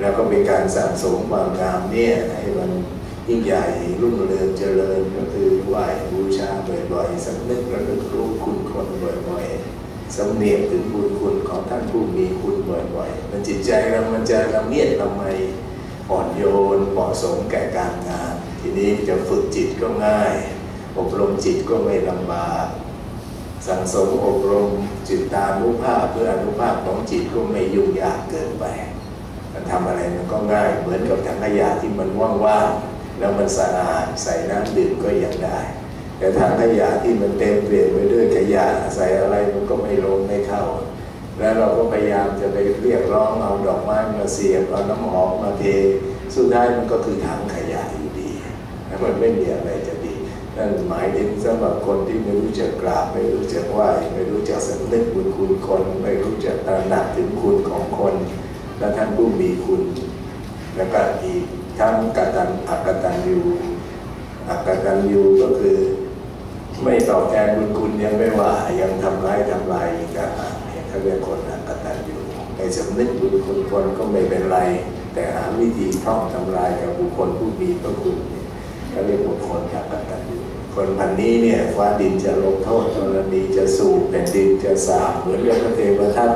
แล้วก็เป็นการสะสมความงามเนี่ยให้มันยิ่งใหญ่รุ่งเรืองเจริญก็คือไหว้บูชาบ่อยๆสำนึกระลึกรู้คุณคนบ่อยๆสำเนียกถึงบุญคุณของท่านผู้มีคุณบ่อยๆมันจิตใจเรามันจะละเมียดละไมอ่อนโยนเหมาะสมแก่การงาน ทีนี้จะฝึกจิตก็ง่าย อบรมจิตก็ไม่ลำบากสังสมอบรมจิตตานุภาพเพื่ออนุภาพของจิตก็ไม่ยุ่งยากเกินไป มันทำอะไรมันก็ง่าย เหมือนกับถังขยะที่มันว่างๆแล้วมันสะอาดใส่น้ำดื่มก็ยังได้ แต่ถังขยะที่มันเต็มเปลี่ยนไปด้วยขยะใส่อะไรมันก็ไม่ลงไม่เข้า แล้วเราก็พยายามจะไปเรียกร้องเอาดอกไม้มาเสียบเอาน้ำหอมมาเทสุดท้ายมันก็คือถังขยะอยู่ดีมันไม่มีอะไรจะดีนั่นหมายถึงสำหรับคนที่ไม่รู้จักกราบไม่รู้จักไหวไม่รู้จักสำนึกบุญคุณคน ไม่รู้จักตระหนักถึงคุณของคน และท่านผู้มีคุณ แล้วก็อีกทั้งกตัญอักตัญญูอักตัญญูก็คือ ไม่ตอบแทนบุญคุณยังไม่ว่ายังทำร้ายทำลายอีกต่างหากเนี่ยเขาเรียกคนอักตัญญูในสำนึกบุญคุณคนก็ไม่เป็นไร แต่หาวิธีท่องทำลายกับบุคคลผู้มีพระคุณเขาเรียกว่าคนอักตัญญูคนพันนี้เนี่ยฟ้าดินจะลงโทษธรณีจะสูบแผ่นดินจะสาบเหมือนเรื่องพระเทวทัต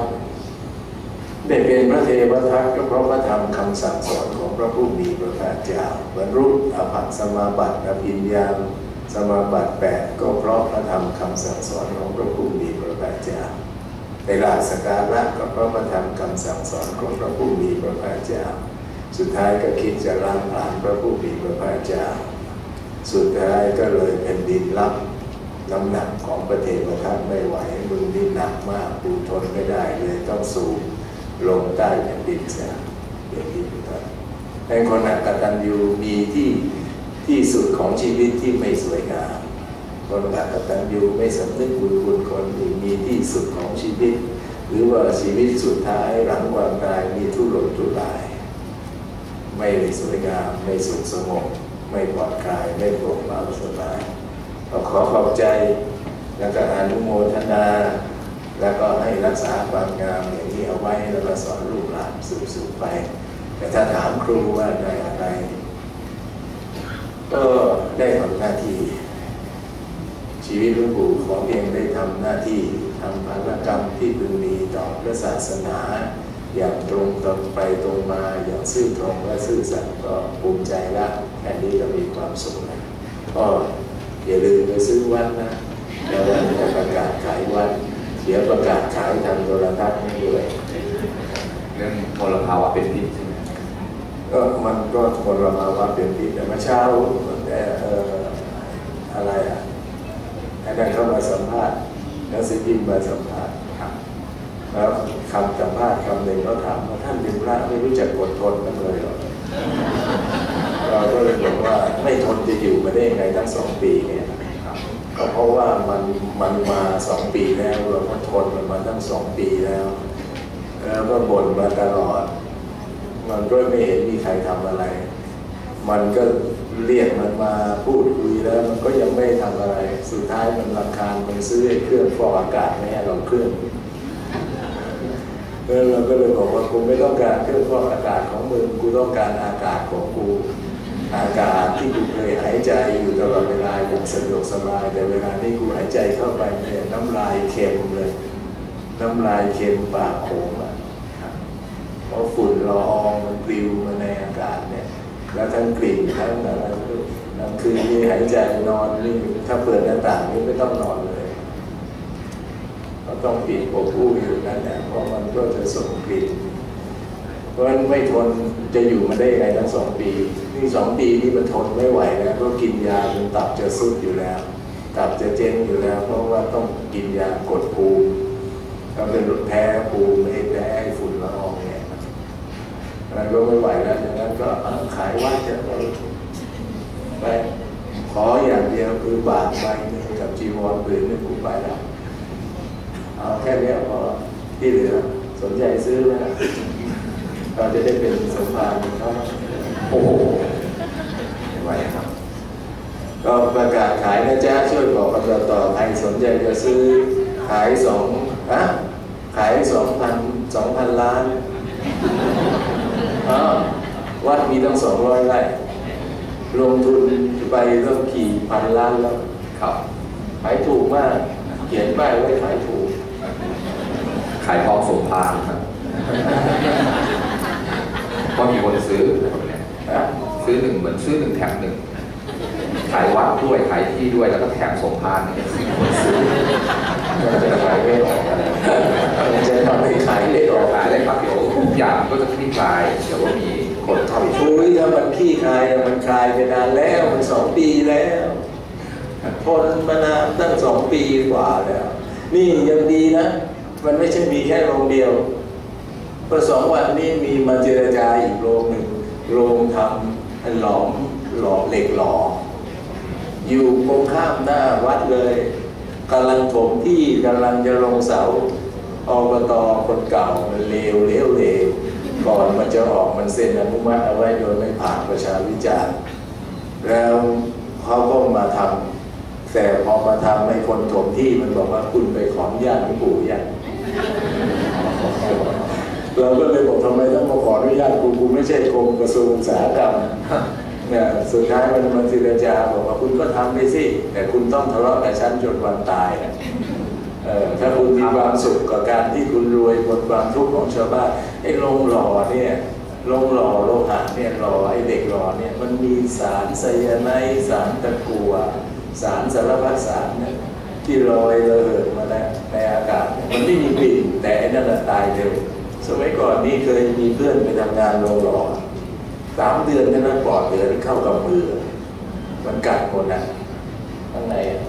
ได้เป็นพระเทวทัตก็เพราะพระธรรมคำสั่งสอนของพระผู้มีพระภาคเจ้าบรรลุอภัสสมาบัติอภิญญาสมาบัติแปดก็เพราะพระธรรมคำสั่งสอนของพระผู้มีพระภาคเจ้าในลักสการะก็เพราะพระธรรมคำสั่งสอนของพระผู้มีพระภาคเจ้าสุดท้ายก็คิดจะล้างผลาญพระผู้มีพระภาคเจ้าสุดท้ายก็เลยแผ่นดินรับน้ำหนักของประเทศประทับไม่ไหวมึงนี่หนักมากปูทนไม่ได้เลยต้องสูบ ลงใต้แผ่นดินเสียอย่างนี้เป็นต้นแต่คนอักตันยูมีที่ที่สุดของชีวิตที่ไม่สวยงาม คนอักตันยูไม่สำนึกบุญคุณคนอื่นมีที่สุดของชีวิต หรือว่าชีวิตสุดท้ายหลังความตายมีทุรนทุราย ไม่สวยงามไม่สุขสงบไม่ปลอดกายไม่โปร่งเบาสบายขอขอบใจ แล้วก็อนุโมทนา แล้วก็ให้รักษาความงามอย่างนี้เอาไว้แล้วก็สอนลูกหลานสู่สู่ไป แต่ถ้าถามครูว่าได้อะไร ก็ได้ทำหน้าที่ ชีวิตหลวงปู่ขอเพียงได้ทำหน้าที่ทำภารกรรมที่พึงมีต่อพระศาสนาอย่างตรงตรงไปตรงมาอย่างซื่อตรงและซื่อสัตย์ก็ภูมิใจละแค่นี้ก็มีความสุขแล้วก็อย่าลืมไปซื้อวัดนะแล้ววันจะประกาศขายวัด เดี๋ยวประกาศขายทางโทรทัศน์ให้ด้วยเรื่องมลภาวะเป็นพิษใช่ไหมก็มันก็คนละมาว่าเป็นผิดแต่เมื่อเช้าแต่เอ่ออะไรอะอาจารย์เข้ามาสัมภาษณ์แล้วสิพิมพ์มาสัมภาษณ์ครับแล้วคำสัมภาษณ์คำหนึ่งเขาถามว่าท่านเป็นพระไม่รู้จักอดทนกันเลยเหรอเราก็เลยบอกว่าไม่ทนจะอยู่มาได้ยังไงตั้งสองปีเนี่ยครับก็ เพราะว่ามันมันมาสองปีแล้วเราก็ทนมันมาตั้งสองปีแล้ว แล้วก็บ่นมาตลอด มันก็ไม่เห็นมีใครทำอะไร มันก็เรียกมันมาพูดคุยแล้ว มันก็ยังไม่ทำอะไร สุดท้ายมันราคาญมันซื้อเครื่องฟอกอากาศไม่ให้เราเครื่องเออเราก็เลยบอกว่ากูไม่ต้องการเครื่องฟอกอากาศของมึงกูต้องการอากาศของกู อากาศที่กูเคยหายใจอยู่ตลอดเวลาอย่างสะดวกสบาย แต่เวลานี้กูหายใจเข้าไปเนี่ยน้ำลายเค็มเลย น้ำลายเค็มปากโขงอะเพราะฝุ่นละอองมันปลิวมาในอากาศเนี่ย แล้วทั้งกลิ่นทั้งอะไรกลางคืนนี่หายใจนอนนี่ถ้าเปิดหน้าต่างนี่ไม่ต้องนอนเลยก็ต้องปิดปกผู้อยู่นั่นแหละเพราะมันก็จะส่งกลิ่น ราะฉะนั้นไม่ทนจะอยู่มาได้ยังไงทั้งสองปี นี่สองปีนี่มันทนไม่ไหวแล้วก็กินยาจนตับจะสุดอยู่แล้ว ตับจะเจ๊งอยู่แล้ว เพราะว่าต้องกินยากดภูมิก็เป็นแพ้ภูมิไม่แพ้ไอ้ฝุ่นละอองเนี่ยมันก็ไม่ไหวแล้วดังนั้นก็ขายวัดจะไปขออย่างเดียวคือบาทใบนึงกับจีวรผืนหนึงกูไปแล้วเอาแค่นี้พอที่เหลือสนใจซื้อไหม เราจะได้เป็นสมภารเขาโอ้โหไม่ไหวครับ ก็ประกาศขายนะจ๊ะช่วยบอกกันต่อต่อใครสนใจจะซื้อขายสองอะขายสองพันสองพันล้านอ้าววัดมีตั้งสองร้อยไร่ลงทุนไปต้องกี่พันล้านแล้วครับขายถูกมาก เขียนป้ายไว้ขายถูก ขายทองสมพานครับ ก็มีคนซื้อคนเนี้นะซื้อหนึ่งเหมือนซื้อหนึ่งแถมหนึ่งขายวัดด้วยขายที่ด้วยแล้วก็แถมสมพานเนี่ยมีคนซื้อมันจะขายไม่ออกมันจะทำให้ขายไม่ออกขายได้ครับเดี๋ยวทุกอย่างก็จะคลี่คลายเดี๋ยวว่ามีคนเข้าไปช่วยอุ้ยถ้ามันขี้คลายมันคลายไปนานแล้วมันสองปีแล้วทนมานานตั้งสองปีกว่าแล้ว นี่ยังดีนะ มันไม่ใช่มีแค่โรงเดียว เมื่อสองวันนี้มีมาเจรจาอีกโรงหนึ่งโรงทำหลอมหลอมเหล็กหล่ออยู่ตรงข้ามหน้าวัดเลยกำลังถมที่กำลังจะลงเสาอบตคนเก่ามันเลวเลวเลวก่อนมันจะออกมันเซ็นอนุมัติเอาไว้โดยไม่ผ่านประชาวิจารณ์แล้วเขาก็มาทำแต่พอมาทำในคนถมที่มันบอกว่าคุณไปขออนุญาตหลวงปู่ยัง เราก็เลยบอกทำไมต้องมาขออนุญาตกูกูไม่ใช่กรมกระทรวงอุตสาหกรรมเนี่ยสุดท้ายมันมันเจรจาบอกว่าคุณก็ทำไปสิ แต่คุณต้องทะเลาะกับฉันจนวันตายนะเออถ้าคุณมีความสุขกับการที่คุณรวยบนความทุกข์ของชาวบ้านไอ้โรงหล่อเนี่ยโรงหล่อโลหะเนี่ยหล่อไอ้เด็กหล่อเนี่ยมันมีสารไซยาไนด์สารตะกั่วสารสารพัดสารเนี่ยที่ลอยระเหิดมาในในอากาศมันไม่มีกลิ่นแต่นั่นน่ะตายเร็ว สมัยก่อนนี่เคยมีเพื่อนไปทำงานโรงหล่อสามเดือนเท่านั้นปอดเหลือเข้ากับมือมันกัดหมดอะข้างในอะ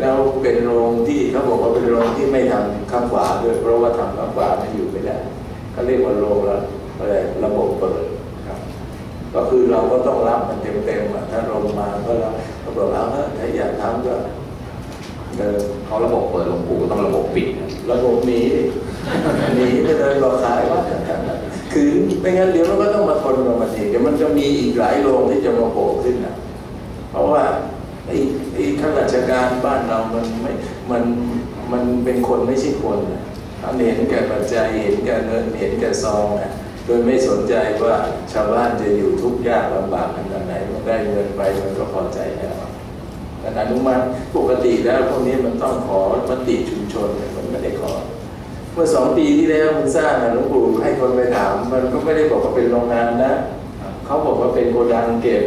แล้วเป็นโรงที่เขาบอกว่าเป็นโรงที่ไม่ทำข้างขวาด้วยเพราะว่าทำข้างขวาไม่อยู่ไม่ได้เขาเรียกว่าโรงละอะไรระบบเปิดครับ ก็คือเราก็ต้องรับมันเต็มๆอะถ้าลงมาก็เราก็บอกเอาเถอะถ้าอยากทำก็เดินเขาระบบเปิดหลวงปู่ก็ต้องระบบปิดนะระบบหนี หนีไปเลยรอขายว่าคือไม่งั้นเดี๋ยวมันก็ต้องมาทนกับมันเองเดี๋ยวมันจะมีอีกหลายโรงที่จะมาโผล่ขึ้นนะเพราะว่าไอ้ไอ้ข้าราชการบ้านเรามันไม่มันมันเป็นคนไม่ใช่คนนะเห็นแก่ปัจจัยเห็นแก่เงินเห็นแก่ซองนะโดยไม่สนใจว่าชาวบ้านจะอยู่ทุกข์ยากลำบากขนาดไหนมันได้เงินไปมันก็พอใจแล้วแต่อนุมัติปกติแล้วพวกนี้มันต้องขอมติชุมชนมันไม่ได้ขอ เมื่อสองปีที่แล้วมันสร้างอะหลวงปู่ให้คนไปถาม มันก็ไม่ได้บอกว่าเป็นโรงงานนะ เขาบอกว่าเป็นโกดังเก็บ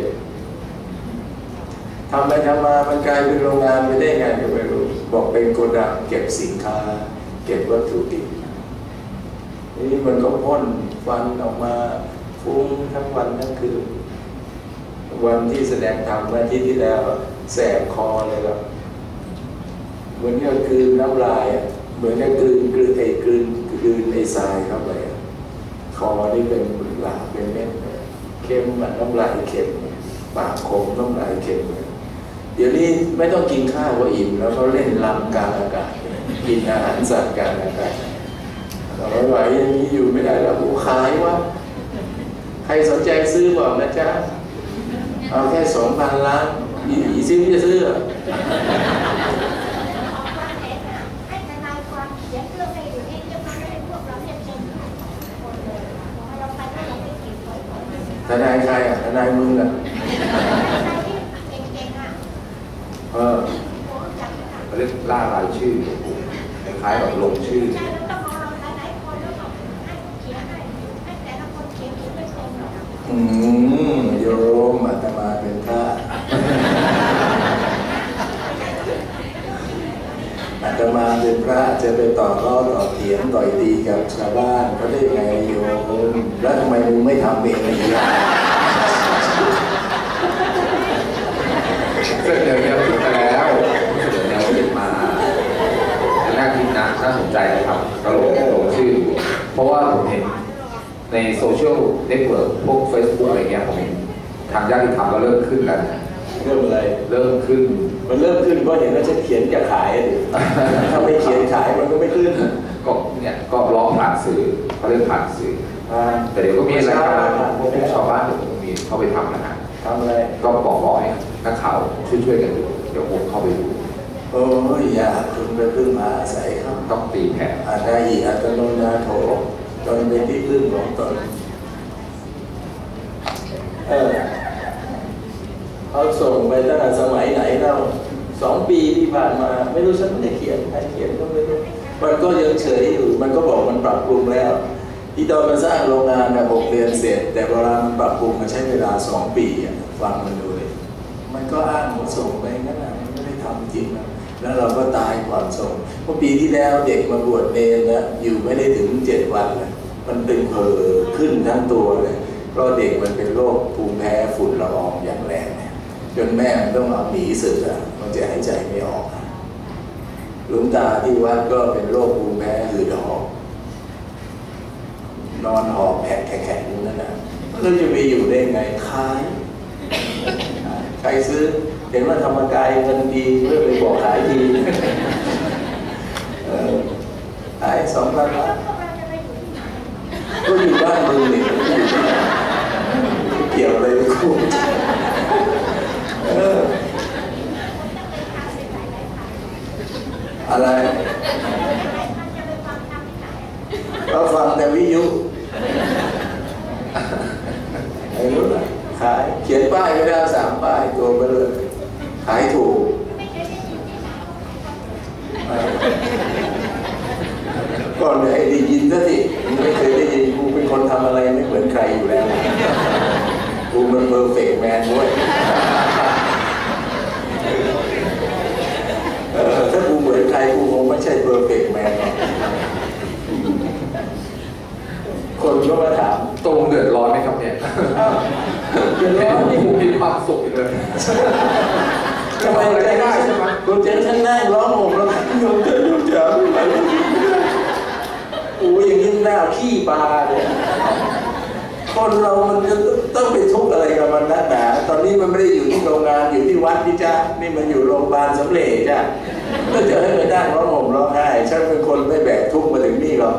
ทำไปทำมามันกลายเป็นโรงงานไปได้ไงก็ไม่รู้บอกเป็นโกดังเก็บสินค้า เก็บวัตถุดิบนี่มันก็พ่นฟันออกมาฟุ้งทั้งวันทั้งคืนวันที่แสดงธรรมวันที่ที่แล้วแสบคอเลยครับเหมือนกับกลืนน้ำลายอะ เหมือนกับกลืนกลืนไอ้กลืนกลืนไอ้ทรายเข้าไปคอนี่เป็นหลาเป็นเม็ดเลยเค็มอะน้ำลายเค็มปากขมน้ำลายเค็มเลยเดี๋ยวนี้ไม่ต้องกินข้าวก็อิ่มแล้วเขาเล่นลำกลางอากาศกินอาหารสัตว์กลางอากาศเราไม่ไหวอย่างนี้อยู่ไม่ได้แล้วขายวะใครสนใจซื้อบอกนะจ๊ะเอาแค่สองพันล้านอีอีซิมจะซื้อเหรอ ให้ทนายความเขียนเรื่องให้อยู่นี่จะมาให้พวกเราเนี่ยเจอคนเลยพอเราไปแล้วเราไม่เก็บไว้ก่อ นทนายใครอะทนายมึงอะเก่งๆอะเออผมรู้จักค่ะเขาเรียกล่ารายชื่อคล้ายๆแบบลงชื่ออืมโยมอาตมาเป็นพระอาต มาเป็นพระจะไปต่อล้อต่อเถียงต่อยตีกับชาวบ้านเขาได้ไงโยมแล้วทำไมมึงไม่ทำเองล่ะเสนอแนวคิดมาแล้วเสนอแนวคิดมาน่าคิดนะน่าสนใจนะครับก็ลงลงชื่อ เพราะว่าผมเห็นในโซเชียลเน็ตเวิร์กพวก Facebook อะไรเงี้ยผมเห็นทางญาติธรรมก็เริ่มขึ้นแล้ว เรื่องอะไร เริ่มขึ้น มันเริ่มขึ้นเพราะเห็นว่าฉันเขียนจะขายอะดิถ้าไม่เขียนขายมันก็ไม่ขึ้น ก็เนี่ยก็ร้องผ่านสื่อเขาเรียกผ่านสื่ออ่าแต่เดี๋ยวก็มีรายการพวกชาวบ้านเดี๋ยวผมมีเข้าไปทำนะฮะทำอะไรก็บอกบอกให้นักข่าวช่วยช่วยๆกันดูเดี๋ยวผมเข้าไปดูโอ้ยอยากคุณไปพึ่งพาอาศัยเขาต้องตีแผ่อาได้อีอัตโนนาโถตนเป็นที่พึ่งของตนไอ้ เขาส่งไปตั้งแต่สมัยไหนแล้วสองปีที่ผ่านมา ไม่รู้ฉันไม่ได้เขียนใครเขียนก็ไม่รู้มันก็ยังเฉยอยู่ มันก็บอกมันปรับปรุงแล้ว ที่ตอนมาสร้างโรงงานนะหกเดือนเสร็จ แต่เวลามันปรับปรุงมันใช้เวลาสองปีอะฟังมันดูเลย มันก็อ้างว่าส่งไปงั้นนะมันไม่ได้ทำจริงนะแล้วเราก็ตายก่อนส่งเมื่อปีที่แล้วเด็กมาบวชเนรนะอยู่ไม่ได้ถึงเจ็ดวันเลยมันเป็นเพอขึ้นทั้งตัวเลยเพราะเด็กมันเป็นโรคภูมิแพ้ฝุ่นละอองอย่างแรง จนแม่มันต้องเอาหนีสึกอะมันจะหายใจไม่ออกหลวงตาที่วัดก็เป็นโรคภูมิแพ้หืดหอบนอนหอบแผกแข็งๆอยู่นั่นนะแล้วจะไปอยู่ได้ไงคล้ายใครซื้อเห็นว่าธรรมกายเงินดีเพื่อไปบอกขายดีเออขายสองพันล้วละพวกเราจะไปอยู่ที่ไหนก็อยู่บ้านมึงนี่เกี่ยวอะไรกับกูเออ มันจะเป็นทางเสียหายหลายทาง อะไร หลายทางจะไปฟังทางที่ไหน เราฟังแต่วิทยุไอ้นู้นน่ะขาย เขียนป้ายไม่ได้สามป้ายตัวไปเลย ขายถูก ไม่เคยได้ยินที่ไหน ก่อนเลยไอ้ได้ยินซะสิไม่เคยได้ยินกูเป็นคนทำอะไรไม่เหมือนใครอยู่แล้ว กูมันเพอร์เฟกต์แมนด้วยเออถ้ากูเหมือนใครกูคงไม่ใช่เพอร์เฟกต์แมนหรอกคนก็มาถาม ตรงเดือดร้อนไหมครับเนี่ย อ้าวเดือดร้อนนี่ ผมมีความสุขอยู่เลย ทำไมใจได้ใช่ไหมกูเจ๊ฉันนั่งร้องห่มแล้วโยมเจ๊โยมจ๋าไม่ไหวแล้วโอ้ยอย่างนี้ หน้าขี้ปลาเลยคนเรามันจะต้องไปทุกข์อะไรกับมันนักหนาตอนนี้มันไม่ได้อยู่ที่โรงงานอยู่ที่วัดพี่จ้านี่มันอยู่โรงพยาบาลสำเร็จจ้ะก็จะให้ไปนั่งร้องห่มร้องไห้ฉันเป็นคนไม่แบกทุกข์มาถึงนี่หรอก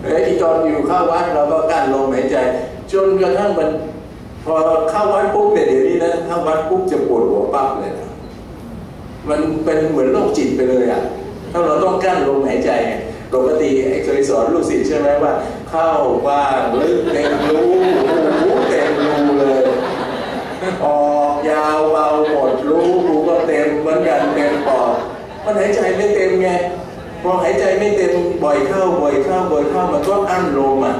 ไอ้ที่ตอนอยู่เข้าวัดเราก็กั้นลมหายใจ จนกระทั่งมัน พอเข้าวัดปุ๊บเนี่ยเดี๋ยวนี้นะเข้าวัดปุ๊บจะปวดหัวปั๊บเลยนะมันเป็นเหมือนโรคจิตไปเลยอะถ้าเราต้องกั้นลมหายใจ ปกติไอ้เคยสอนลูกศิษย์ใช่ไหมว่า เข้าบ้างลึกเต็มรูหูเต็มรูเลย ออกยาวเบาหมดรูหูก็เต็มเหมือนกันเต็มปอดมันหายใจไม่เต็มไงพอหายใจไม่เต็มบ่อยเข้าบ่อยเข้าบ่อยเข้ามันก็อั้นลมอะ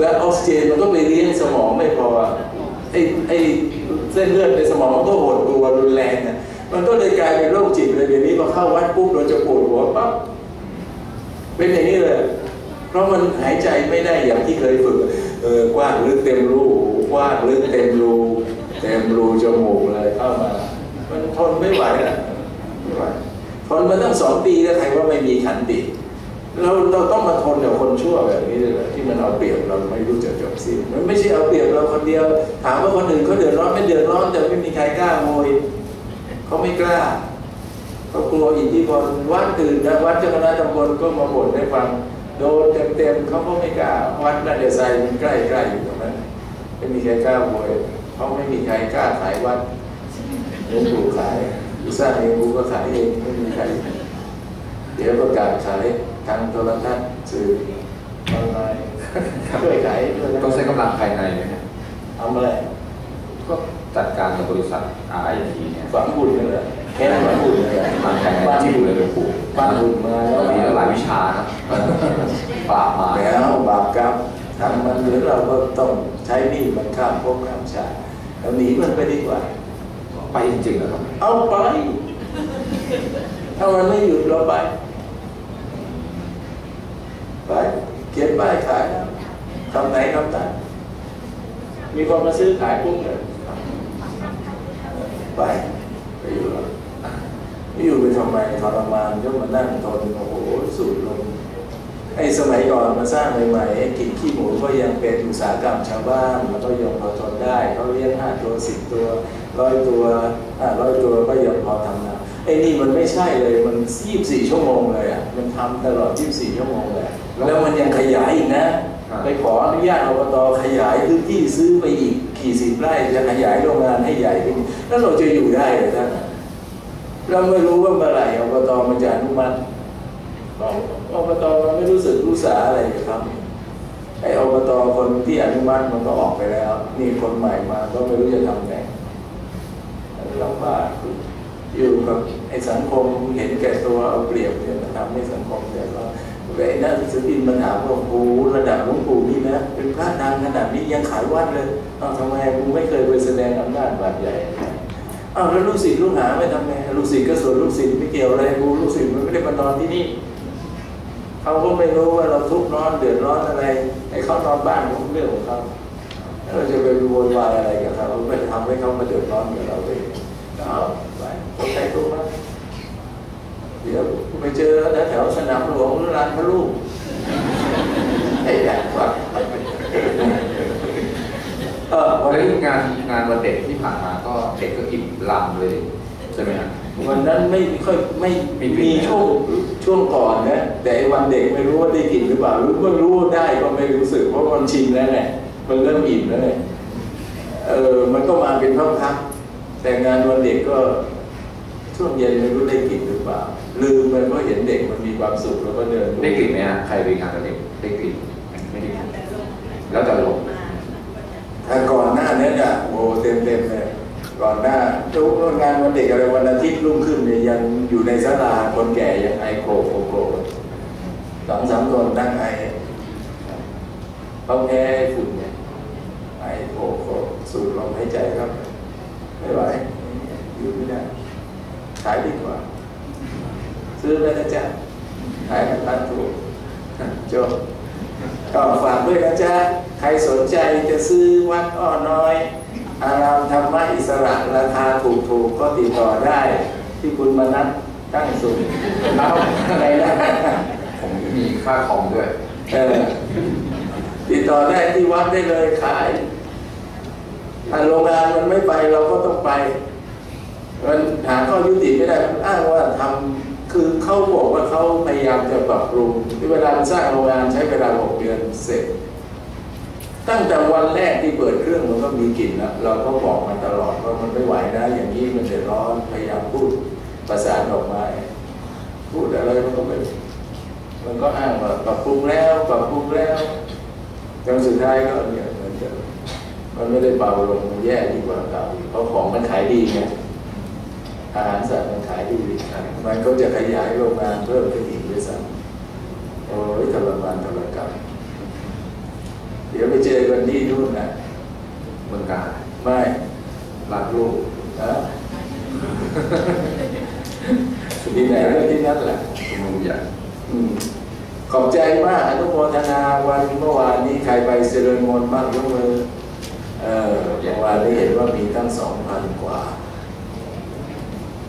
แล้วออกซิเจนมันก็ไปเลี้ยงสมองไม่พอไอ้ไอ้เส้นเลือดในสมองมันก็หดตัวรุนแรงนะมันก็เลยกลายเป็นโรคจิตเลยเดี๋ยวนี้พอเข้าวัดปุ๊บเราจะปวดหัวปั๊บ เป็นอย่างนี้เลย เพราะมันหายใจไม่ได้อย่างที่เคยฝึกเออกว้างลึกเต็มรูกว้างลึกเต็มรูเต็มรูจมูกเลยเข้ามา มันทนไม่ไหวนะไม่ไหวทนมาตั้งสองปีแล้วใครว่าไม่มีขันติเราเราต้องมาทนกับคนชั่วแบบนี้เลยที่มันเอาเปรียบเราไม่รู้จักจบสิ้นมันไม่ใช่เอาเปรียบเราคนเดียว ถามว่าคนอื่นเขาเดือดร้อนไม่เดือดร้อนแต่ไม่มีใครกล้าโวยเขาไม่กล้า เขากลัวอิทธิพลวัดอื่นนะวัดเจ้าคณะตำบลก็มาบ่นให้ฟังโดนเต็มๆเขาก็ไม่กล้าวัดนาเดชไซมันใกล้ๆอยู่ตรงนั้นไม่มีใครกล้าโวยเขาไม่มีใครกล้าขายวัดหลวงปู่ขายสร้างเองกูก็ขายเองไม่มีใครเดี๋ยวประกาศขายทางโทรทัศน์สื่อออนไลน์ช่วยขายด้วยนะต้องใช้กำลังภายในไหมครับทำอะไรก็จัดการกับบริษัท RIT เนี่ยฝังบุญกันเลย แค่ฝังบุญเลยกำลังภายในที่อยู่เลยเป็นปู่บ้านบุญมาตอนนี้หลายวิชาครับปราบมาแล้วบาปกรรมทำมันหรือเราก็ต้องใช้หนี้มันข้ามภพข้ามชาติเราหนีมันไปดีกว่า ไปจริงๆเหรอครับเอาไป ถ้ามันไม่หยุดเราไป ไปเขียนป้ายขายนะคำไหนคำนั้นมีคนมาซื้อขายปุ๊บเลยไปไปอยู่แล้ว ไม่อยู่ไปทำไมทรมานก็มานั่งทนโอ้โหสูดลมไอ้สมัยก่อนมาสร้างใหม่ๆไอ้กินขี้หมูก็ยังเป็นอุตสาหกรรมชาวบ้านมันก็ยังพอทนได้เขาเลี้ยงห้าตัวสิบตัวร้อยตัวห้าร้อยตัวก็ยังพอทำนะไอ้นี่มันไม่ใช่เลยมันยี่สิบสี่ชั่วโมงเลยอะมันทำตลอดยี่สิบสี่ชั่วโมงเลยแล้วมันยังขยายอีกนะไปขออนุญาตอบตขยายพื้นที่ซื้อไปอีกกี่สิบไร่จะขยายโรงงานให้ใหญ่ขึ้นแล้วเราจะอยู่ได้เหรือท่าน เราไม่รู้ว่าเมื่อไหร่อบตมันจะอนุมัติอบตมันไม่รู้สึกรู้สาอะไรจะทำไอ้อบตคนที่อนุมัติมันก็ออกไปแล้ว นี่คนใหม่มาก็ไม่รู้จะทำไงลำบากอยู่กับไอ้สังคมเห็นแก่ตัวเอาเปรียบเนี่ยมันทำให้สังคมเดือดร้อนไอ้นักศิลปินมันถามว่าโอ้โหระดับหลวงปู่นี่นะเป็นพระดังขนาดนี้ยังขายวัดเลยอ้าทำไมกูไม่เคยไปแสดงอำนาจบาดใหญ่ อาแล้วลูกศิษย์ลูกหาไม่ทำไงลูกศิษย์ก็ส่วนลูกศิษย์ไม่เกี่ยวอะไรกูลูกศิษย์มันไม่ได้มานอนที่นี่เขาก็ไม่รู้ว่าเราทุกข์ร้อนเดือดร้อนอะไรให้เขานอนบ้านของเรื่องของเขาเราจะไปโวยวายอะไรกับเขาไม่ทำให้เขามาเดือดร้อนกับเราเลยเอาไปตัวใครตัวมันเดี๋ยวไปเจอแถวสนามหลวงหรือร้านพระลูกไอ้แดกว่าเออวันนี้งานงานวันเด็กที่ผ่านมาก็เด็กก็อิ่ม ลำเลยใช่ไหมครับวันนั้นไม่ค่อยไม่มีมีช่วงช่วงก่อนนะแต่ไอ้วันเด็กไม่รู้ว่าได้กินหรือเปล่าหรือว่ารู้ว่าได้ก็ไม่รู้สึกเพราะมันชินแล้วไงมันเริ่มอิ่มแล้วไงเออมันก็มาเป็นพักๆแต่งานวันเด็กก็ช่วงเย็นไม่รู้ได้กินหรือเปล่าลืมไปเพราะเห็นเด็กมันมีความสุขแล้วก็เดินได้กลิ่นไหมฮะใครไปงานวันเด็กได้กลิ่นไม่ได้กลิ่นแล้วแต่ลม ถ้าก่อนหน้านี้เนี่ยโอ้เต็มเต็มๆเลยก่อน หน้าทุกงานวันเด็กอะไรวันอาทิตย์รุ่งขึ้นเนี่ยยังอยู่ในศาลาคนแก่ยังไอโครกโครกสองสามคนนั่งไอเขาแพ้ฝุ่นเนี่ยไอโกโครกสูดลมหายใจครับไม่ไหวอยู่ไม่ได้ขายดีกว่า ซื้อเลยนะจ๊ะขายกันตันถูกจบก็ฝากด้วยนะจ๊ะ ใครสนใจจะซื้อวัดอ้อน้อย อารามธรรมะอิสระราคาถูกๆก็ติดต่อได้ ที่คุณมนัทตั้งสุขเอาอะไรนะผมมีค่าคอมด้วยเออติดต่อได้ที่วัดได้เลยขายถ้าโรงงานมันไม่ไปเราก็ต้องไปมันหาข้อยุติไม่ได้มันอ้างว่าทำคือเขาบอกว่าเขาพยายามจะปรับปรุงที่เวลาสร้างโรงงานใช้เวลาหกเดือนเสร็จ ตั้งแต่วันแรกที่เปิดเครื่องมันก็มีกลิ่นแล้วเราก็บอกมันตลอดว่ามันไม่ไหวนะอย่างนี้มันเดือดร้อนพยายามพูดประสานออกมาพูดอะไรมันก็ไม่มันก็อ้างว่าปรับปรุงแล้วปรับปรุงแล้วจนสุดท้ายก็เนี่ยเหมือนเดิมมันไม่ได้เบาลงมันแย่ยิ่กว่าเก่าอีเพราะของมันขายดีไงอาหารสัตว์มันขายดีมันก็จะขยายโรงงานเพิ่มขึ้นอีกด้วยซ้ำโอ้ยทรมานทรกรรม เดี๋ยวไปเจอกันที่นู่นนะเมืองการไม่รักลูกนะที่ไหนก็ที่นั่นแหละชุมนุมใหญ่ขอบใจมากอนุโมทนาวันเมื่อวานนี้ใครไปเจริญมนบ้างยกมือเออเมื่อวานนี้เห็นว่ามีตั้งสองพันกว่า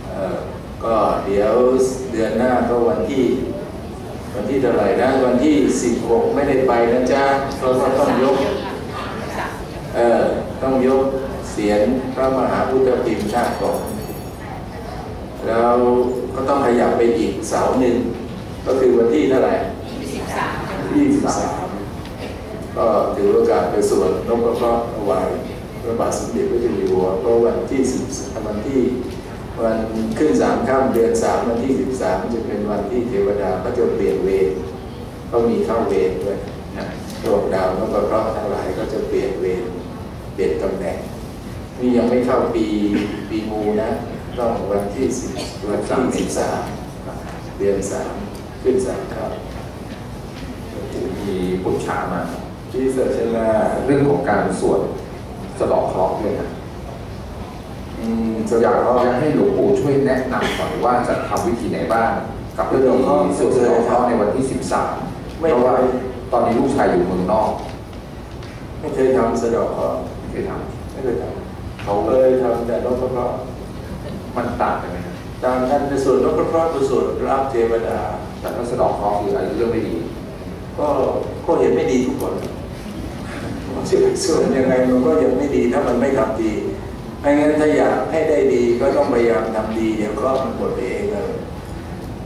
เออก็เดี๋ยวเดือนหน้าก็วันที่ วันที่เท่าไหร่นะ วันที่สิบหกไม่ได้ไปนะจ๊ะก็ต้องยก เออ ต้องยกเสียงพระมหาพุทธพิมพ์ชาติก่อนแล้วก็ต้องขยับไปอีกเสาร์หนึ่ง ก็คือวันที่เท่าไหร่ยี่สิบสามก็ถือโอกาสไปสวดนพเคราะห์ถวายพระบาทสมเด็จพระเจ้าอยู่หัวเพราะวันที่สิบวันที่ วันขึ้นสามค่ำเดือนสามวันที่สิบสามจะเป็นวันที่เทวดาก็จะเปลี่ยนเวรก็มีเข้าเวรด้วยนะดวงดาวนพเคราะห์ทั้งหลายก็จะเปลี่ยนเวรเปลี่ยนตำแหน่งนี่ยังไม่เข้าปีปีงูนะต้องวันที่สิบวันที่สิบสามเดือนสามขึ้นสามครับมีปุจฉามาที่เสชนาเรื่องของการสวดสะดอกเคราะห์ด้วยนะ อืมสอยากก็อยากให้หลวงปู่ช่วยแนะนำหน่อยว่าจะทำวิธีไหนบ้างกับพิธีสวดสะเดอกเคราะห์ในวันที่ 13ไม่เพราะเคว่ายตอนนี้ลูกชายอยู่เมืองนอก ไม่เคยทำสะเดอกเคราะห์ไม่เคยทไม่เคยทำเขาำเคยทำแต่นพเคราะห์มันต่างกันไหมครับตามท่านในส่วนนพเคราะห์คือส่วนรับเทวดาแต่ถ้าสะเดอกเคราะห์คืออะไรเรื่องไม่ดีก็ก็เห็นไม่ดีทุกคนส่วนยังไงมันก็ยังไม่ดีถ้ามันไม่ทำดี ไม่งั้นถ้าอยากให้ได้ดีก็ต้องพยายามทำดีเดี๋ยวก็มันหมดไปเองเลย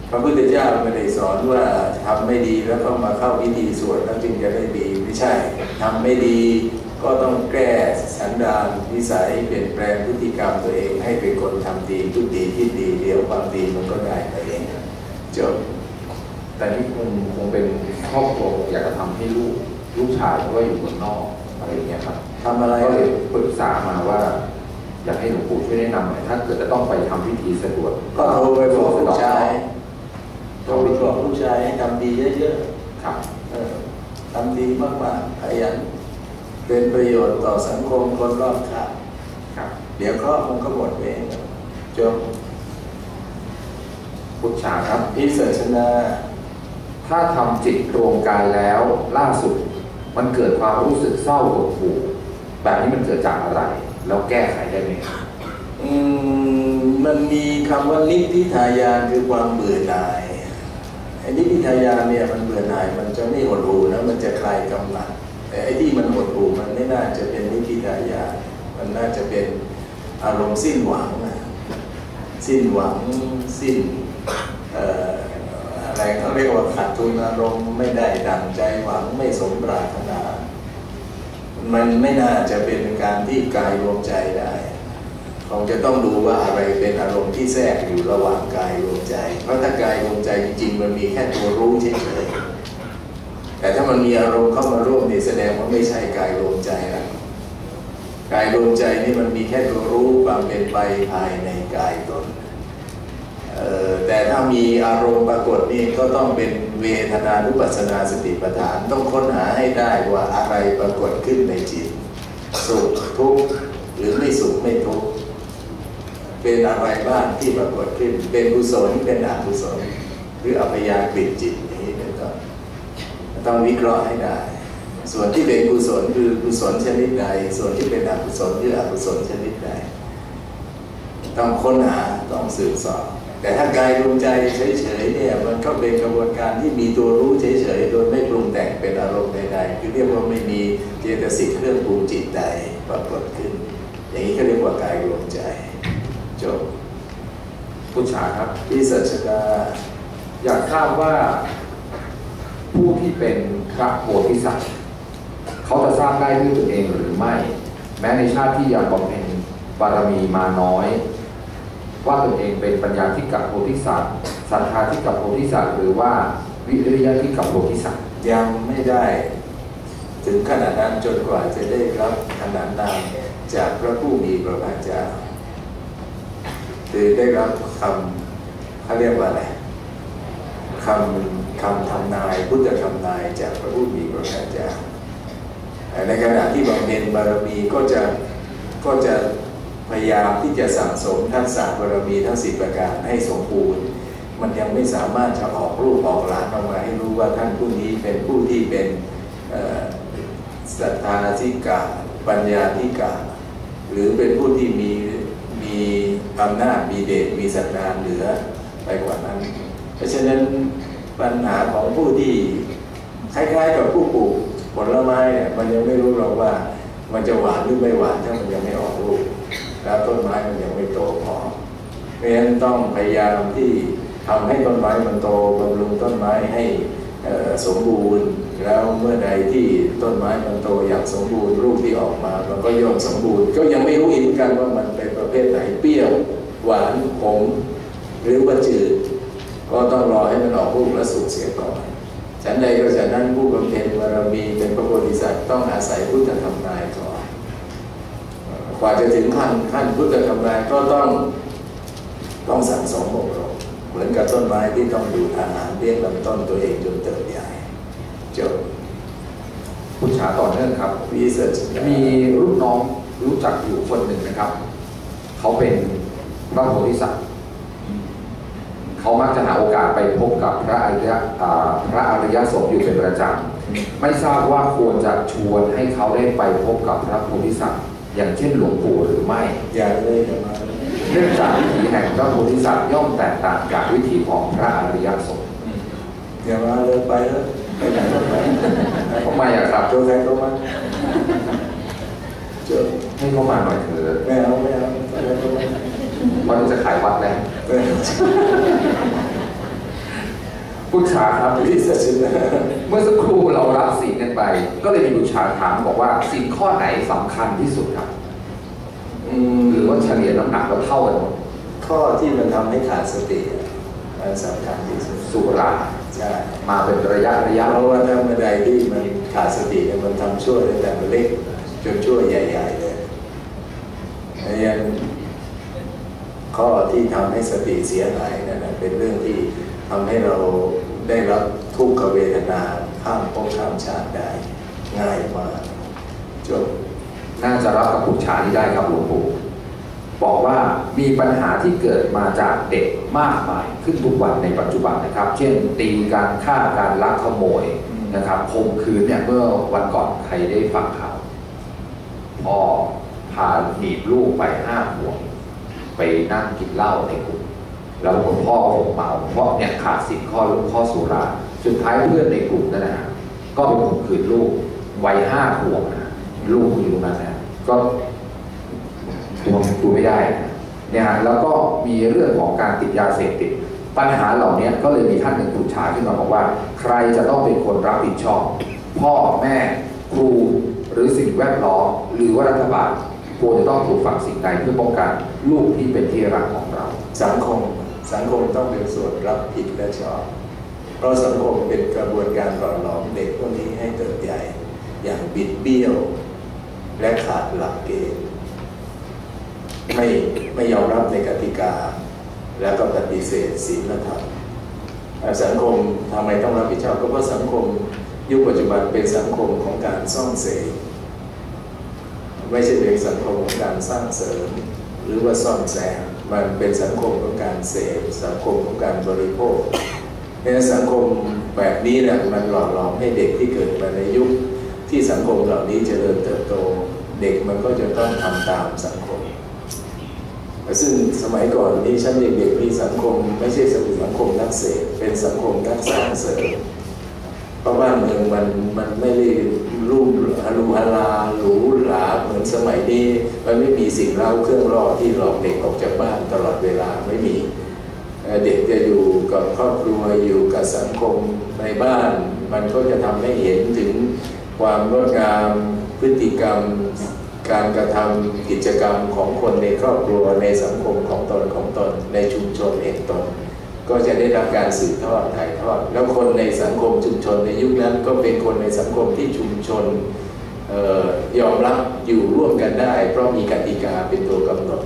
พระพุทธเจ้าไม่ได้สอนว่าทำไม่ดีแล้วก็มาเข้าพิธีสวดแล้วจึงจะได้ดีไม่ใช่ทำไม่ดีก็ต้องแก้สันดานนิสัยเปลี่ยนแปลงพฤติกรรมตัวเองให้เป็นคนทำดีทุกดีที่ดีเดี๋ยวความดีมันก็ได้ไปเองจบแต่นี่คงคงเป็นครอบครัวอยากจะทำให้ลูกลูกชายเพราะว่าอยู่เมืองนอกอะไรอย่างเงี้ยครับทำอะไรก็เลยปรึกษามาว่า อยากให้หลวงปู่ช่วยแนะนำหน่อยถ้าเกิดจะต้องไปทำพิธีสะดวกก็โทรไปบอกลูกชายโทรทำไปพิธีบอกลูกชายให้ทำดีเยอะครับๆเออทำดีมากๆขยันเป็นประโยชน์ต่อสังคมคนรอบข้างครับเดี๋ยวเคราะห์มันก็หมดเองจบพุทธาครับ พิเศษนาถ้าทำจิตรวมกายแล้วล่าสุด มันเกิดความรู้สึกเศร้าหดหู่แบบนี้มันเกิดจากอะไร แล้วแก้ไขได้ไหมครับมันมีคำว่านิพพิทายานคือความเบื่อหน่ายไอ้นิพพิทายานเนี่ยมันเบื่อหน่ายมันจะไม่หดหู่นะมันจะคลายกำหนัดแต่ไอ้ที่มันหดหู่มันไม่น่าจะเป็นนิพพิทายานมันน่าจะเป็นอารมณ์สิ้นหวังนะสิ้นหวังสิ้นเอ่ออะไรเขาเรียกว่าขาดทุนอารมณ์ไม่ได้ดังใจหวังไม่สมปรารถนา มันไม่น่าจะเป็นการที่กายรวมใจได้คงจะต้องดูว่าอะไรเป็นอารมณ์ที่แทรกอยู่ระหว่างกายรวมใจ เพราะถ้ากายรวมใจจริงๆมันมีแค่ตัวรู้เฉยๆแต่ถ้ามันมีอารมณ์เข้ามาร่วมนี่แสดงว่าไม่ใช่กายรวมใจแล้วกายรวมใจนี่มันมีแค่ตัวรู้ความเป็นไปภายในกายตนเอ่อแต่ถ้ามีอารมณ์ปรากฏนี่ก็ต้องเป็น เวทนานุปัสสนาสติปัฏฐาน ต้องค้นหาให้ได้ว่าอะไรปรากฏขึ้นในจิต สุขทุกข์หรือไม่สุขไม่ทุกข์เป็นอะไรบ้างที่ปรากฏขึ้น เป็นกุศลเป็นอกุศลหรืออัพยากฤิจิตอย่างนี้เป็นต้นต้องวิเคราะห์ให้ได้ ส่วนที่เป็นกุศลคือกุศลชนิดใด ส่วนที่เป็นอกุศลคืออกุศลชนิดใด ต้องค้นหาต้องสืบสอบ แต่ถ้ากายดวงใจเฉยๆเนี่ยมันก็เป็นกระบวนการที่มีตัวรู้เฉยๆโดยไม่ปรุงแต่งเป็นอารมณ์ใดๆคือเรียกว่าไม่มีเจตสิกเครื่องปรุงจิตใดปรากฏขึ้น อย่างนี้ก็เรียกว่ากายดวงใจจบพุทธาครับที่สัจดาอยากทราบว่าผู้ที่เป็นพระโพธิสัตว์เขาจะสร้างได้ด้วยตนเองหรือไม่ แม้ในชาติที่ยังบำเพ็ญบารมีมาน้อย ว่าตนเองเป็นปัญญาที่กับโพธิสัตว์ศรัทธาที่กับโพธิสัตว์หรือว่าวิริยะที่กับโพธิสัตว์ยังไม่ได้ ถึงขนาดนั้นจนกว่าจะได้รับขนาดนามจากพระผู้มีพระภาคเจ้าคือได้รับคำเขาเรียกว่าอะไรคำคำทำนายพุทธคำนายจากพระผู้มีพระภาคเจ้าแต่ในขณะที่บำเพ็ญบารมีก็จะก็จะ พยายามที่จะสั่งสมทักษะบารมีทั้งสิบประการให้สมบูรณ์ มันยังไม่สามารถจะออกรูปออกหลานออกมาให้รู้ว่าท่านผู้นี้เป็นผู้ที่เป็นเอ่อศรัทธาธิกาปัญญาธิกาหรือเป็นผู้ที่มีมีอำนาจมีเดชมีศรัทธาเหนือไปกว่านั้น เพราะฉะนั้นปัญหาของผู้ที่คล้ายๆกับผู้ปลูกผลไม้เนี่ยมันยังไม่รู้หรอกว่ามันจะหวานหรือไม่หวานถ้ามันยังไม่ออกลูก แล้วต้นไม้มันยังไม่โตพอเพราะฉะนั้นต้องพยายามที่ทำให้ต้นไม้มันโตบำรุงต้นไม้ให้สมบูรณ์ แล้วเมื่อใดที่ต้นไม้มันโตอย่างสมบูรณ์รูปที่ออกมา มันก็ย่อมสมบูรณ์ ก็ยังไม่รู้อีกเหมือนกันว่ามันเป็นประเภทไหนเปรี้ยว หวานขมหรือว่าจืด ก็ต้องรอให้มันออกลูกและสุกเสียก่อนฉันใดก็ฉันนั้นผู้บำเพ็ญบารมีเป็นพระโพธิสัตว์ต้องอาศัยพุทธธรรมนายก่อน กว่าจะถึงขั้นขั้นพุทธธรรมนายก็ต้องต้องสั่งสมอบรมเหมือนกับต้นไม้ที่ต้องดูอาหารเลี้ยงลำต้นตัวเองจนเติบใหญ่จบพุทธาต่อเนื่องครับวิเศษมีรุ่นน้องรู้จักอยู่คนหนึ่งนะครับ เขาเป็นพระโพธิสัตว์เขามักจะหาโอกาสไปพบกับพระอริยะพระอริยสงฆ์อยู่เป็นประจำไม่ทราบว่าควรจะชวนให้เขาได้ไปพบกับพระโพธิสัตว์ อย่างเช่นหลวงปู่หรือไม่ อย่าเลยอย่ามาเนื่องจากวิถีแห่งพระโพธิสัตว์ย่อมแตกต่างจากวิถีของพระอริยสงฆ์อย่ามาเลยไปแล้วไปไหนก็ไปทำไมอะครับตัวใครตัวมันจบให้เขามาหน่อยเถอะไม่เอาไม่เอาตัวใครตัวมันมันจะขายวัดแล้ว เออพุทธาครับวิเศษนะเมื่อสักครู่เรารับสิ่งกันไป ก็เลยมีบุชาถามบอกว่าสิ่งข้อไหนสำคัญที่สุดครับอืมหรือว่าเฉลี่ยน้ำหนักเราเท่ากันหมดข้อที่มันทำให้ขาดสติอะมันสำคัญที่สุดสุราใช่มาเป็นระยะระยะเพราะว่าถ้าเมื่อใดที่มันขาดสติเนี่ยมันทำชั่วตั้งแต่มันเล็กจนชั่วใหญ่ๆเลยอย่างให้สติเสียหายนั่นนะเป็นเรื่องที่ ทำให้เราได้รับทุกขเวทนาข้ามภพข้ามชาติได้ง่ายมากจบน่าจะรับกับผู้ชายได้ครับหลวงปู่บอกว่ามีปัญหาที่เกิดมาจากเด็กมากมายขึ้นทุกวันในปัจจุบันนะครับ เช่นตีการฆ่าการลักขโมยนะครับข่มขืนเนี่ยเมื่อวันก่อนใครได้ฟังข่าวพ่อพาหนีบลูกไปห้าขวไปนั่งกินเหล้าในกลุ่ม แล้วคุณพ่อคงเมาเพราะเนี่ยขาดสินข้อลูกข้อสุราสุดท้ายเพื่อนในกลุ่มนั่นนะฮะก็ไปข่มขืนลูกวัยห้าขวบนะลูกอยู่ตรงนั้นนะก็ตัวดูไม่ได้เนี่ยฮะแล้วก็มีเรื่องของการติดยาเสพติด ปัญหาเหล่านี้ก็เลยมีท่านหนึ่งถูกฉาขึ้นมาบอกว่า ใครจะต้องเป็นคนรับผิดชอบ พ่อแม่ครูหรือสิ่งแวดล้อมหรือว่ารัฐบาลควรจะต้องถูกฝังสิ่งใดเพื่อป้องกันลูกที่เป็นที่รักของเราสังคม สังคมต้องเป็นส่วนรับผิดและชอบ เพราะสังคมเป็นกระบวนการหล่อหลอมเด็กพวกนี้ให้เติบใหญ่ อย่างบิดเบี้ยว และขาดหลักเกณฑ์ไม่ไม่ยอมรับในกติกา แล้วก็ปฏิเสธศีลธรรมสังคมทำไมต้องรับผิดชอบก็เพราะสังคมยุคปัจจุบันเป็นสังคมของการซ่องเสพไม่ใช่เป็นสังคมของการสร้างเสริม หรือว่าซ่อนแซม มันเป็นสังคมของการเสพสังคมของการบริโภคในสังคมแบบนี้นี่ยมันหล่อหลอมให้เด็กที่เกิดมาในยุค ที่สังคมเหล่านี้เจริญเติบโต เด็กมันก็จะต้องทำตามสังคม ซึ่งสมัยก่อนนี้ฉันเด็กๆมีสังคม ไม่ใช่สังคมนักเสพเป็นสังคมนักสร้างเสริม เพราะบ้านเมืองมันมันไม่ได้รุ่มฮารุฮาราหรูหราเหมือนสมัยนี้ มันไม่มีสิ่งเล่าเครื่องล่อที่หลอกเด็กออกจากบ้านตลอดเวลาไม่มีเอ่อเด็กจะอยู่กับครอบครัวอยู่กับสังคมในบ้าน มันก็จะทำให้เห็นถึงความงดงามพฤติกรรมการกระทำกิจกรรมของคนในครอบครัวในสังคมของตนของตนในชุมชนเองตน ก็จะได้รับการสืบทอดถ่ายทอด แล้วคนในสังคมชุมชนในยุคนั้น ก็เป็นคนในสังคมที่ชุมชนออยอมรับอยู่ร่วมกันได้ เพราะมีกติกาเป็นตัวกำหนด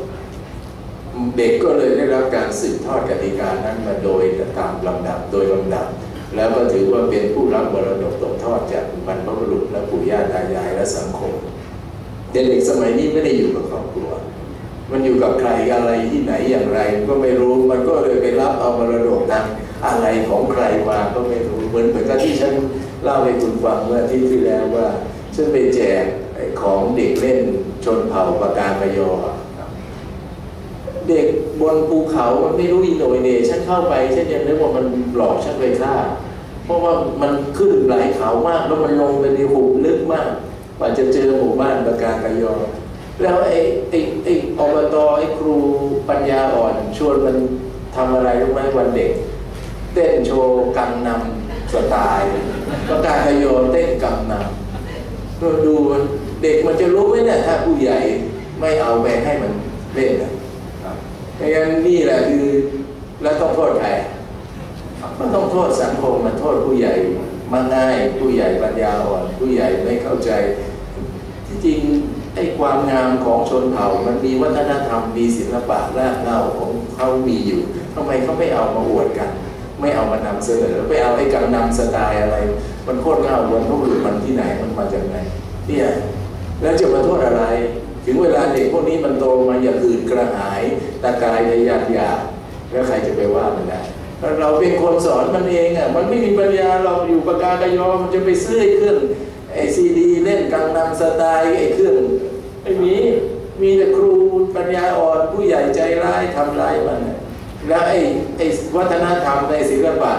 เด็กก็เลยได้รับการสืบทอดกติกานั้นมาโดยตามลำดับโดยลำดับ แล้วก็ถือว่าเป็นผู้รับมรดกตกทอดจากบรรพบุรุษและปู่ย่าตายายและสังคมเด็กสมัยนี้ไม่ได้อยู่กับครอบครัว มันอยู่กับใครอะไรที่ไหนอย่างไร ก็ไม่รู้มันก็เลยไปรับเอามรดกทางอะไรของใครมาก็ไม่รู้เหมือนเหมือนกับที่ฉันเล่าให้คุณฟังเมื่ออาที่ที่แล้วว่าฉันไปแจกของเด็กเล่นชนเผ่าปากากยอครับเด็กบนภูเขามันไม่รู้อินโนเนฉันเข้าไปฉันยังนึกว่ามันหลอกฉันไปฆ่า เพราะว่ามันขึ้นหลายเขามากแล้วมันลงไปในหุบลึกมากกว่าจะเจอหมู่บ้านประการกยอ แล้วไอ้ไอ้ไอ้อบตไอ้ครูปัญญาอ่อน ชวนมันทำอะไรรู้ไหมวันเด็ก เต้นโชว์กังนำสไตล์ประการกยอเต้นกังนำเราดูมันเด็กมันจะรู้ไหมเนี่ยถ้าผู้ใหญ่ไม่เอาไปให้มันเล่นนะดังนั้นนี่แหละคือแล้วต้องโทษใครมันต้องโทษสังคมมันโทษผู้ใหญ่มาง่ายผู้ใหญ่ปัญญาอ่อน ผู้ใหญ่ไม่เข้าใจ ที่จริง ไอ้ความงามของชนเผ่ามันมีวัฒนธรรมมีศิลปะรากเหง้าของเขามีอยู่ทำไมเขาไม่เอามาอวดกัน ไม่เอามานำเสนอไม่เอาไอ้กังนำสไตล์อะไร มันโคตรเง่าวันพวกอื่นมันที่ไหนมันมาจากไหนเนี่ยแล้วจะมาโทษอะไร ถึงเวลาเด็กพวกนี้มันโตมาอย่างอื่นกระหายตากายทะยานอยากแล้วใครจะไปว่ามันได้เราเป็นคนสอนมันเองอะมันไม่มีปัญญาเราอยู่ปากกากยอมันจะไปซื้อไอ้เครื่อง ไอซีดีเล่นกังนำสไตล์ไอ้เครื่องไม่มีมีแต่ครูปัญญาอ่อนผู้ใหญ่ใจร้ายทำร้ายมัน แล้วไอ้ไอ้วัฒนธรรมในศิลปะ